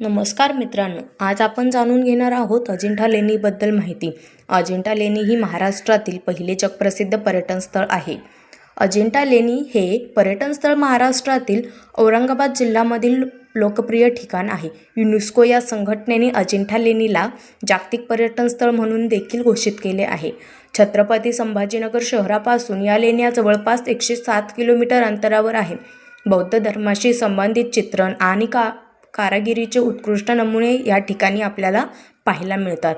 नमस्कार मित्रांनो आज आपण जाणून घेणार आहोत अजिंठा लेणीबद्दल माहिती. अजिंठा लेणी ही महाराष्ट्रातील पहिले जगप्रसिद्ध पर्यटन स्थळ आहे. अजिंठा लेणी हे पर्यटन स्थळ महाराष्ट्रातील औरंगाबाद जिल्ह्यामधील लोकप्रिय ठिकाण आहे. युनेस्को या संघटनेने अजिंठा लेणीला जागतिक पर्यटन स्थळ म्हणून देखील घोषित केले आहे. छत्रपती संभाजीनगर शहरापासून या लेण्या जवळपास एकशे सात किलोमीटर अंतरावर आहे. बौद्ध धर्माशी संबंधित चित्रण आणि का कारागिरीचे उत्कृष्ट नमुने या ठिकाणी आपल्याला पाहायला मिळतात.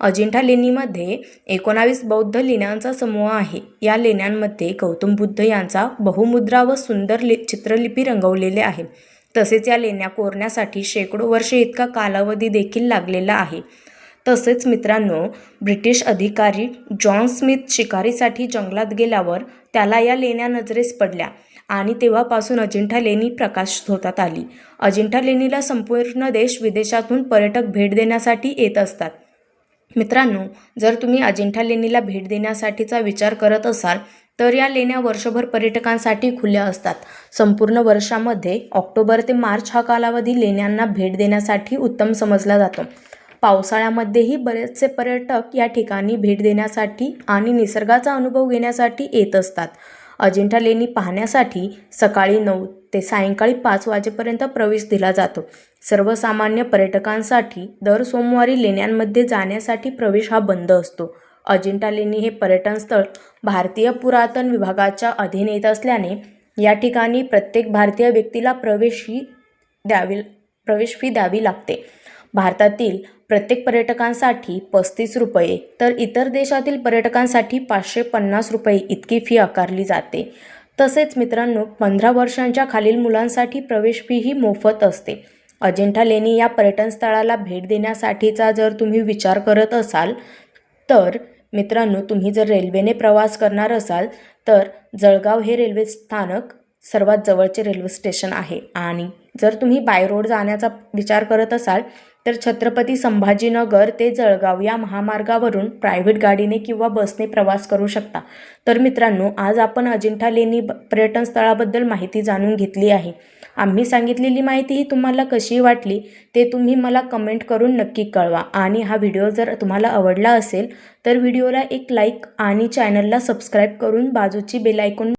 अजिंठा लेणीमध्ये एकोणावीस बौद्ध लेण्यांचा समूह आहे. या लेण्यांमध्ये गौतम बुद्ध यांचा बहुमुद्रा व सुंदर ले चित्रलिपी रंगवलेले आहे. तसेच या लेण्या कोरण्यासाठी शेकडो वर्षे इतका कालावधी देखील लागलेला आहे. तसेच मित्रांनो ब्रिटिश अधिकारी जॉन स्मिथ शिकारीसाठी जंगलात गेल्यावर त्याला या लेण्या नजरेस पडल्या आणि तेव्हापासून अजिंठा लेणी प्रकाशित होतात आली. अजिंठा लेणीला संपूर्ण देश विदेशातून पर्यटक भेट देण्यासाठी येत असतात. मित्रांनो जर तुम्ही अजिंठा लेणीला भेट देण्यासाठीचा विचार करत असाल तर या लेण्या वर्षभर पर्यटकांसाठी खुल्या असतात. संपूर्ण वर्षामध्ये ऑक्टोबर ते मार्च हा कालावधी लेण्यांना भेट देण्यासाठी उत्तम समजला जातो. पावसाळ्यामध्येही बरेचसे पर्यटक या ठिकाणी भेट देण्यासाठी आणि निसर्गाचा अनुभव घेण्यासाठी येत असतात. अजिंठा लेणी पाहण्यासाठी सकाळी नऊ ते सायंकाळी पाच वाजेपर्यंत प्रवेश दिला जातो. सर्वसामान्य पर्यटकांसाठी दर सोमवारी लेण्यांमध्ये जाण्यासाठी प्रवेश हा बंद असतो. अजिंठा लेणी हे पर्यटन स्थळ भारतीय पुरातन विभागाच्या अधीन येत असल्याने या ठिकाणी प्रत्येक भारतीय व्यक्तीला प्रवेश ही द्यावी प्रवेश फी द्यावी लागते. भारतातील प्रत्येक पर्यटकांसाठी पस्तीस रुपये तर इतर देशातील पर्यटकांसाठी पाचशे पन्नास रुपये इतकी फी आकारली जाते. तसेच मित्रांनो पंधरा वर्षांच्या खालील मुलांसाठी प्रवेश फी ही मोफत असते. अजिंठा लेणी या पर्यटन स्थळाला भेट देण्यासाठीचा जर तुम्ही विचार करत असाल तर मित्रांनो तुम्ही जर रेल्वेने प्रवास करणार असाल तर जळगाव हे रेल्वे स्थानक सर्वात जवळचे रेल्वे स्टेशन आहे. आणि जर तुम्ही बाय रोड जाण्याचा विचार करत असाल तर छत्रपती संभाजीनगर ते जळगाव या महामार्गावरून प्रायव्हेट गाडीने किंवा बसने प्रवास करू शकता. तर मित्रांनो आज आपण अजिंठा लेणी पर्यटन स्थळाबद्दल माहिती जाणून घेतली आहे. आम्ही सांगितलेली माहिती ही तुम्हाला कशी वाटली ते तुम्ही मला कमेंट करून नक्की कळवा. आणि हा व्हिडिओ जर तुम्हाला आवडला असेल तर व्हिडिओला एक लाईक आणि चॅनलला सबस्क्राईब करून बाजूची बेल